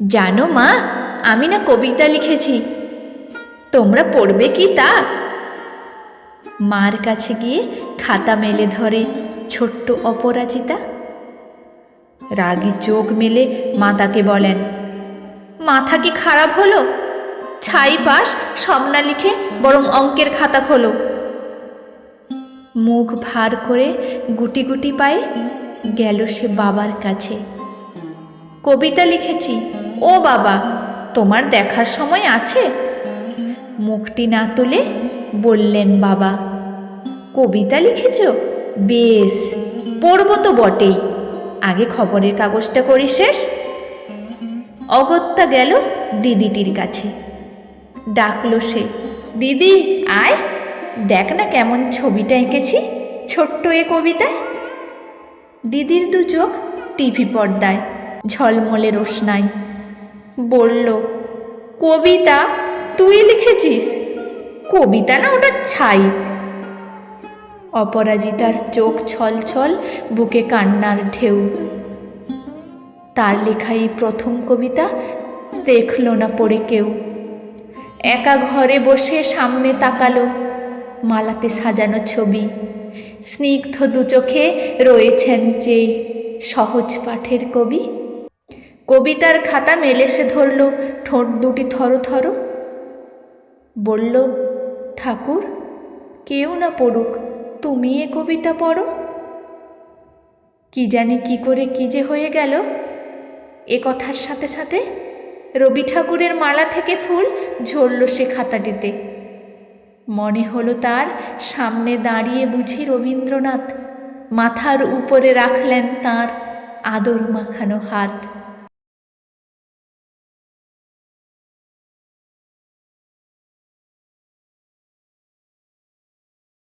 জানো মা, আমি না কবিতা লিখেছি। তোমরা পড়বে কি তা? মার কাছে গিয়ে খাতা মেলে ধরে ছোট্ট অপরাজিতা। রাগী চোখ মেলে মা তাকে বলেন, মাথা কি খারাপ হলো? ছাই পাস, সব না লিখে বরং অঙ্কের খাতা খোলো। মুখ ভার করে গুটি গুটি পায়ে গেল সে বাবার কাছে। কবিতা লিখেছি ও বাবা, তোমার দেখার সময় আছে? মুখটি না তুলে বললেন বাবা, কবিতা লিখেছ? বেশ, পড়ব তো বটেই। আগে খবরের কাগজটা করি শেষ। অগত্যা গেল দিদিটির কাছে। ডাকলো সে, দিদি, আয়, দেখ না কেমন ছবিটা এঁকেছি, ছোট্ট এ কবিতায়। দিদির দু চোখ টিভি পর্দায়, ঝলমলে রোশনাই বলল, কবিতা, তুই লিখেছিস? কবিতা না, ওটা ছাই। অপরাজিতার চোখ ছল ছল, বুকে কান্নার ঢেউ। তার লেখাই প্রথম কবিতা, দেখল না পড়ে কেউ। একা ঘরে বসে সামনে তাকালো, মালাতে সাজানো ছবি। স্নিগ্ধ দু চোখে রয়েছেন যে সহজ পাঠের কবি কবিতার খাতা মেলে সে ধরল, ঠোঁট দুটি থরো থরো। বলল, ঠাকুর, কেউ না পড়ুক, তুমি এ কবিতা পড়ো। কি জানি কি করে কি যে হয়ে গেল। এ কথার সাথে সাথে রবি ঠাকুরের মালা থেকে ফুল ঝরল সে খাতাটিতে। মনে হলো তার সামনে দাঁড়িয়ে বুঝি রবীন্দ্রনাথ, মাথার উপরে রাখলেন তার আদর মাখানো হাত।